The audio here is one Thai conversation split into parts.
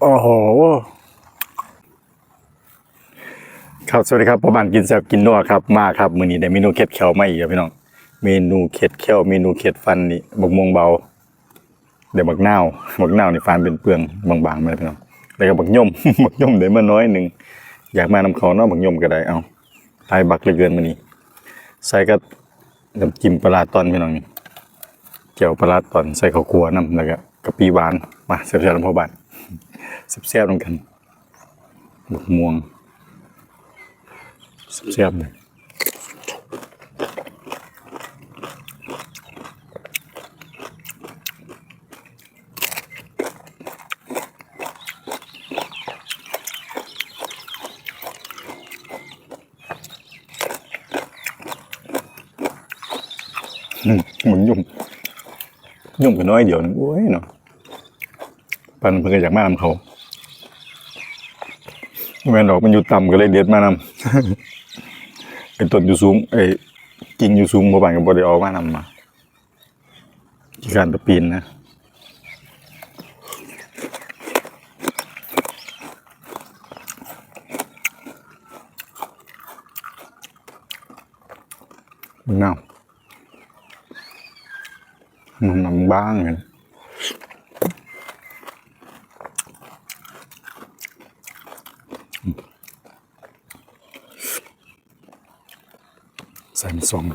โอ้โหครับสวัสดีครับประมาณกินแซบกินนัวครับมาครับมื้อนี้ได้เมนูเค็ดแคลมาอีกครับพี่น้องเมนูเค็ดแคลเมนูเค็ดฟันนี่บักม่วงเบาเดี๋ยวบักเน่าบักเน่านี่ฟันเป็นเปลืองบางๆมาเลยพี่น้องแล้วก็บักย่มบักย่มได้มาน้อยหนึ่งอยากมานำเขาเนาะบักย่มก็ได้เอาตายบักเหลือเกินมื้อนี้ใส่กับน้ำจิ้มปลาตอนพี่น้องนี่เจียวปลาตอนใส่ข้าวคั่วน้ำแล้วก็กะปิหวานมาแซ่บๆลำพ่อบ้าน แซ่บๆนำกันบักม่วงเสียบเลยอืมหมุนยุ่มยุ่มกันน้อยเดียวนึงโอ้ยเนาะ ปันเพิ่งอยากมานำเขาแม่นดอกมันอยู่ต่ำก็เลยเด็ดมานำไอ้ต้นอยู่สูงไอ้กิ่งอยู่สูงบ่บานก็บ่ได้เออกมานำมาที่การตะปีนนะมันเน่ามันมันบ้างเลยใสองก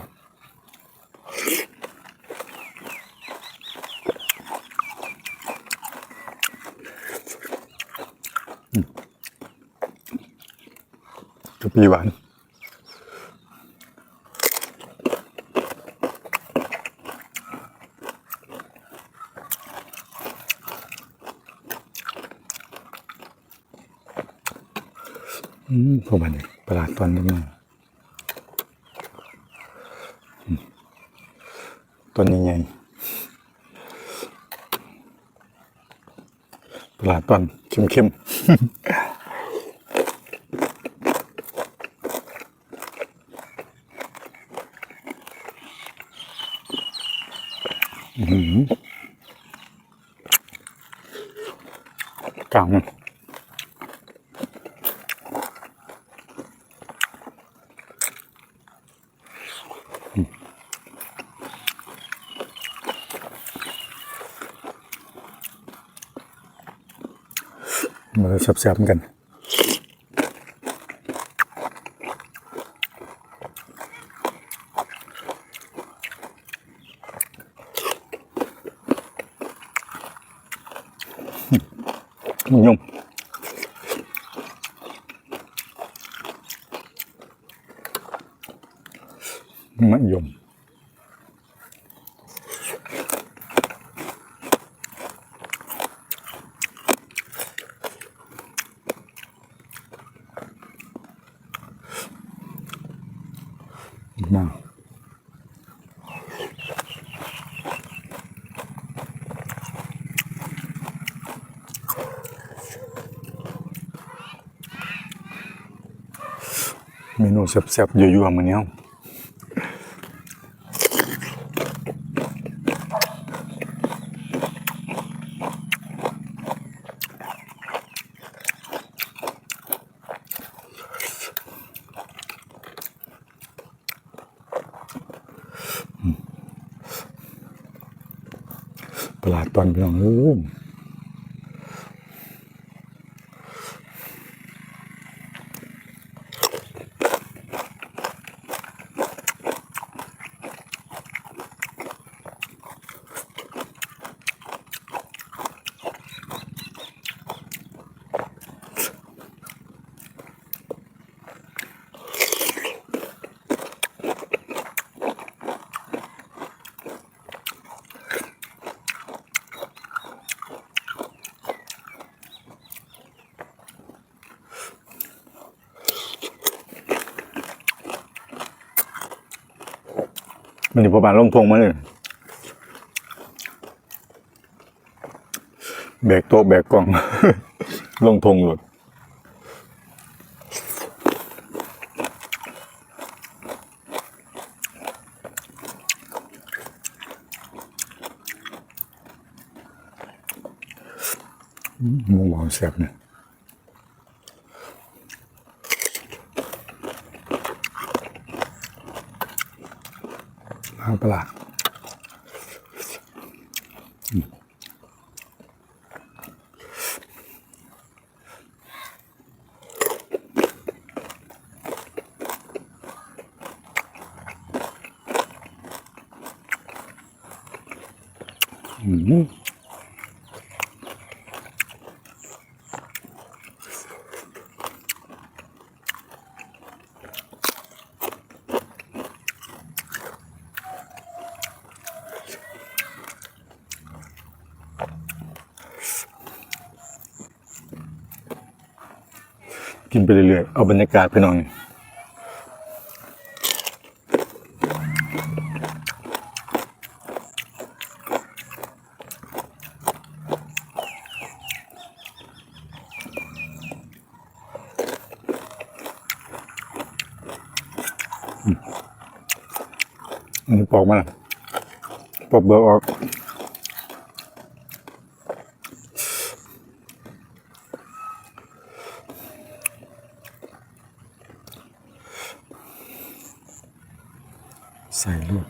อืมกะปิหวานอืมพวกมันนี่ประหลาดตอนนี้มากอืม ต้นใหญ่ปลาตอนเข้มๆอื้อหือกลาง มันมาแซ่บๆกันมันยุ่มมันยุ่มมาก เมนูแซ่บๆยั่วๆมื้อนี้เฮาปลาตอนพี่น้องเอ้ย มันอยู่ประมาณลงทงมาเลยแบกโต๊ะแบกกล่อง ลงทงหลุดมูหวานแซ่บเนี่ย ล้างปลาดมอืม กินไปเรื่อยๆ เอาบรรยากาศไปหน่อยอืมอันนี้ปอกมาปอกเบอร์ออก ใส่ลูก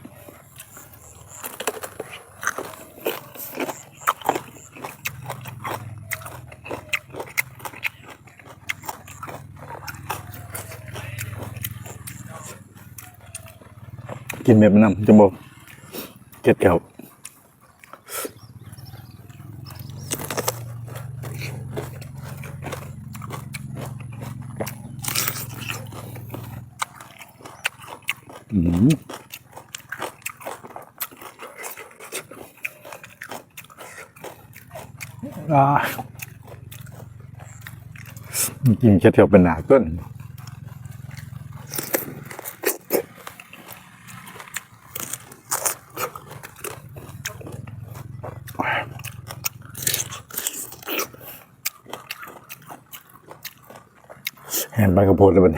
กินแบบน้ำจะบอกเก็ดแก้วอืมอ่ากินแค่เที่ยวเป็นหนาต้น แหนใบกระโพดเลยบัน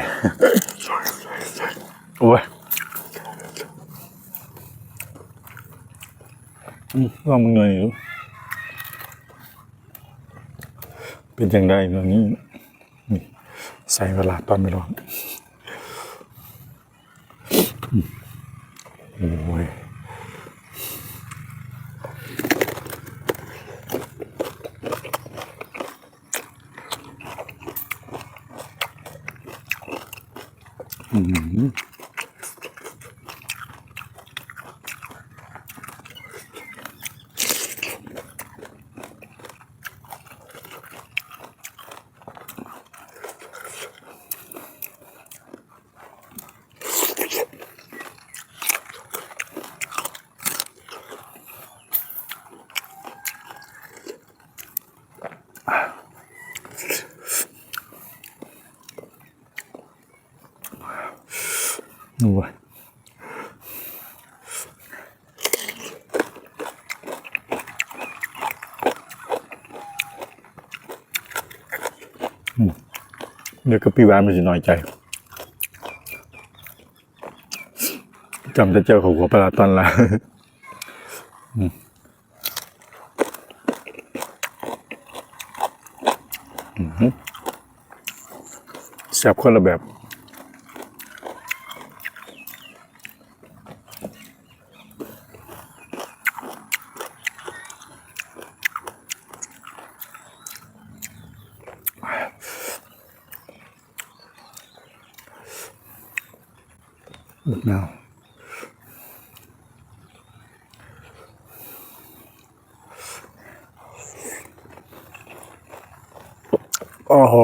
โอ้ยอืมลองมึงหน่อยดูเป็นอย่างไรตรงนี้นี่ใส่เวลาตอนไม่ร้อนโอ้ย โอ้ยอืมเดี๋ยวก็พี่แวานมันจะน้อยใจจำจะเจอของหัวปลาตอนละแซ่บคนละแบบ บักนาวโอ้โห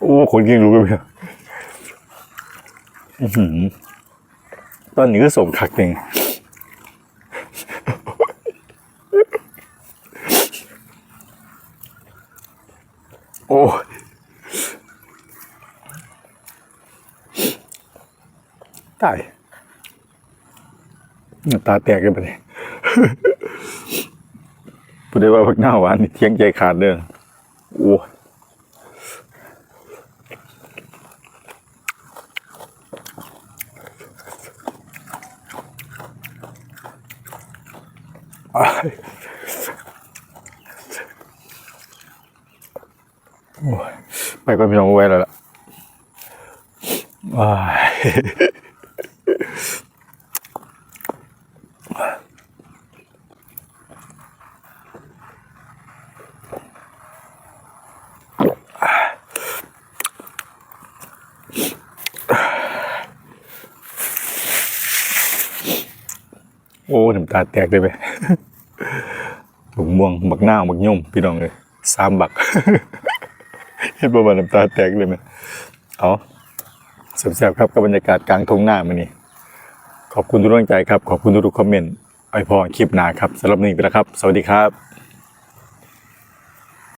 โอ้ คนกินรู้กันไหมอื้อหือ ตอนนี้ก็สมคักหนึ่งโอ้ตายตาแตกกันไปเลยพูดได้ว่าบักหน้าหวานนี่เที่ยงใจขาดเด้อโอ้ายโอ้ย ไปก่อนพี่น้องเอาไว้แล้วล่ะอ้โอ้น้ำตาแตกเลยไปบักม่วงบักหน้าบักย่มพี่น้องเลยสามบัก เห็นบ่บ่น้ำตาแตกเลยไหมเอาแซ่บๆครับกับบรรยากาศกลางทุ่งนามันนี่ขอบคุณทุกกำลังใจครับ ขอบคุณทุกๆคอมเมนต์ไอพอคลิปหนาครับสำหรับนนี้ไปแล้วครับ สวัสดีครับ